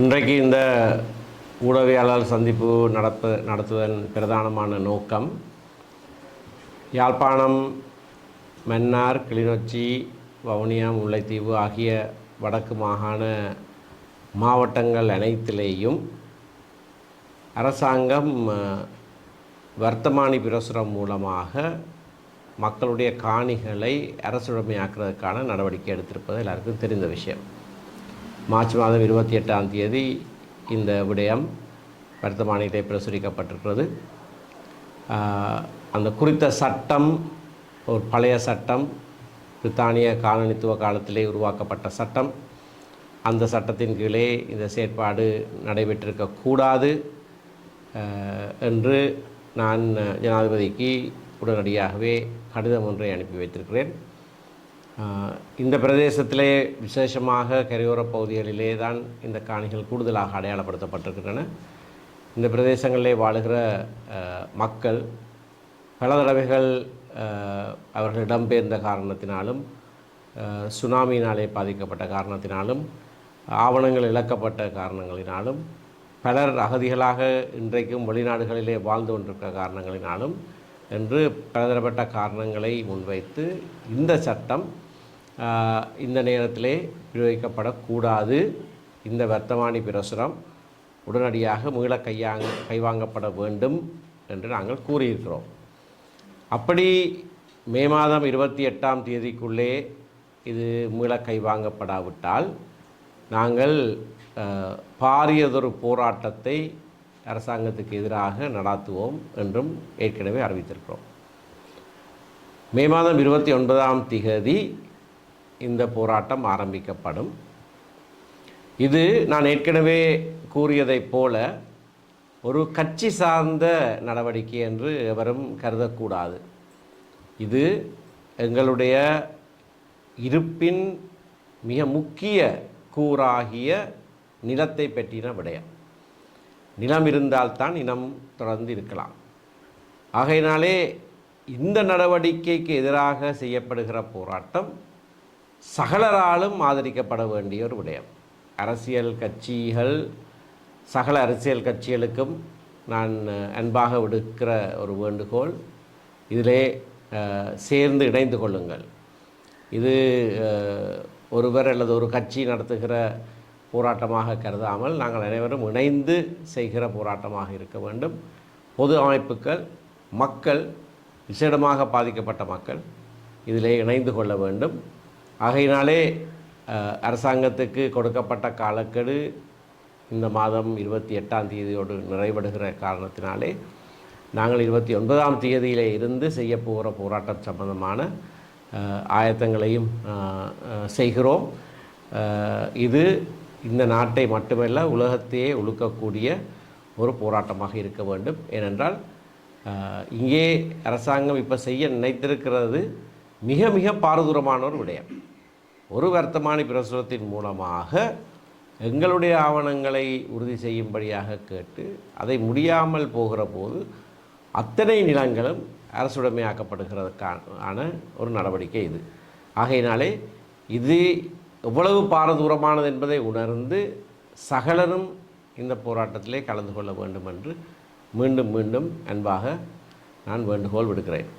இன்றைக்கு இந்த ஊடகவியலாளர் சந்திப்பு நடப்ப நடத்துவதன் பிரதானமான நோக்கம் யாழ்ப்பாணம் மன்னார் கிளிநொச்சி வவுனியா முல்லைத்தீவு ஆகிய வடக்கு மாகாண மாவட்டங்கள் அனைத்திலேயும் அரசாங்கம் வர்த்தமானி பிரசுரம் மூலமாக மக்களுடைய காணிகளை அரசுடைமையாக்குறதுக்கான நடவடிக்கை எடுத்திருப்பது எல்லாருக்கும் தெரிந்த விஷயம். மார்ச் மாதம் இருபத்தி எட்டாம் தேதி இந்த விடயம் வர்த்தமானியத்தை பிரசுரிக்கப்பட்டிருக்கிறது. அந்த குறித்த சட்டம் ஒரு பழைய சட்டம் பிரித்தானிய காலனித்துவ காலத்திலே உருவாக்கப்பட்ட சட்டம். அந்த சட்டத்தின் கீழே இந்த செயற்பாடு நடைபெற்றிருக்கக்கூடாது என்று நான் ஜனாதிபதிக்கு உடனடியாகவே கடிதம் ஒன்றை அனுப்பி வைத்திருக்கிறேன். இந்த பிரதேசத்திலே விசேஷமாக கரையோரப் பகுதிகளிலே தான் இந்த காணிகள் கூடுதலாக அடையாளப்படுத்தப்பட்டிருக்கின்றன. இந்த பிரதேசங்களிலே வாழுகிற மக்கள் பல தடவைகள் அவர்கள் இடம்பெயர்ந்த காரணத்தினாலும் சுனாமியினாலே பாதிக்கப்பட்ட காரணத்தினாலும் ஆவணங்கள் இழக்கப்பட்ட காரணங்களினாலும் பலர் அகதிகளாக இன்றைக்கும் வெளிநாடுகளிலே வாழ்ந்து கொண்டிருக்கிற காரணங்களினாலும் என்று பலதரப்பட்ட காரணங்களை முன்வைத்து இந்த சட்டம் இந்த நேரத்திலே விநியோகிக்கப்படக்கூடாது இந்த வர்த்தமானி பிரசுரம் உடனடியாக மீள கையாங்க கைவாங்கப்பட வேண்டும் என்று நாங்கள் கூறியிருக்கிறோம். அப்படி மே மாதம் இருபத்தி எட்டாம் தேதிக்குள்ளே இது மீள கைவாங்கப்படாவிட்டால் நாங்கள் பாரியதொரு போராட்டத்தை அரசாங்கத்துக்கு எதிராக நடாத்துவோம் என்றும் ஏற்கனவே அறிவித்திருக்கிறோம். மே மாதம் இருபத்தி ஒன்பதாம் திகதி இந்த போராட்டம் ஆரம்பிக்கப்படும். இது நான் ஏற்கனவே கூறியதைப் போல ஒரு கட்சி சார்ந்த நடவடிக்கை என்று எவரும் கருதக்கூடாது. இது எங்களுடைய இருப்பின் மிக முக்கிய கூறாகிய நிலத்தை பற்றின விடயம். நிலம் இருந்தால்தான் இனம் தொடர்ந்து இருக்கலாம். ஆகையினாலே இந்த நடவடிக்கைக்கு எதிராக செய்யப்படுகிற போராட்டம் சகலராலும் ஆதரிக்கப்பட வேண்டிய ஒரு விடயம். அரசியல் கட்சிகள் சகல அரசியல் கட்சிகளுக்கும் நான் அன்பாக விடுக்கிற ஒரு வேண்டுகோள். இதிலே சேர்ந்து இணைந்து கொள்ளுங்கள். இது ஒருவர் அல்லது ஒரு கட்சி நடத்துகிற போராட்டமாக கருதாமல் நாங்கள் அனைவரும் இணைந்து செய்கிற போராட்டமாக இருக்க வேண்டும். பொது அமைப்புகள் மக்கள் விசேடமாக பாதிக்கப்பட்ட மக்கள் இதிலே இணைந்து கொள்ள வேண்டும். ஆகையினாலே அரசாங்கத்துக்கு கொடுக்கப்பட்ட காலக்கெடு இந்த மாதம் இருபத்தி எட்டாம் தேதியோடு நிறைவடுகிற காரணத்தினாலே நாங்கள் இருபத்தி ஒன்பதாம் தேதியிலே இருந்து செய்ய போகிற போராட்டம் சம்பந்தமான ஆயத்தங்களையும் செய்கிறோம். இது இந்த நாட்டை மட்டுமல்ல உலகத்தையே உழுக்கக்கூடிய ஒரு போராட்டமாக இருக்க வேண்டும். ஏனென்றால் இங்கே அரசாங்கம் இப்போ செய்ய நினைத்திருக்கிறது மிக மிக பாரதூரமான ஒரு விடயம். ஒரு வர்த்தமானி பிரசுரத்தின் மூலமாக எங்களுடைய ஆவணங்களை உறுதி செய்யும்படியாக கேட்டு அதை முடியாமல் போகிற போது அத்தனை நிலங்களும் அரசுடைமையாக்கப்படுகிறதுக்கான ஒரு நடவடிக்கை இது. ஆகையினாலே இது எவ்வளவு பாரதூரமானது என்பதை உணர்ந்து சகலரும் இந்த போராட்டத்திலே கலந்து கொள்ள வேண்டும் என்று மீண்டும் மீண்டும் அன்பாக நான் வேண்டுகோள் விடுக்கிறேன்.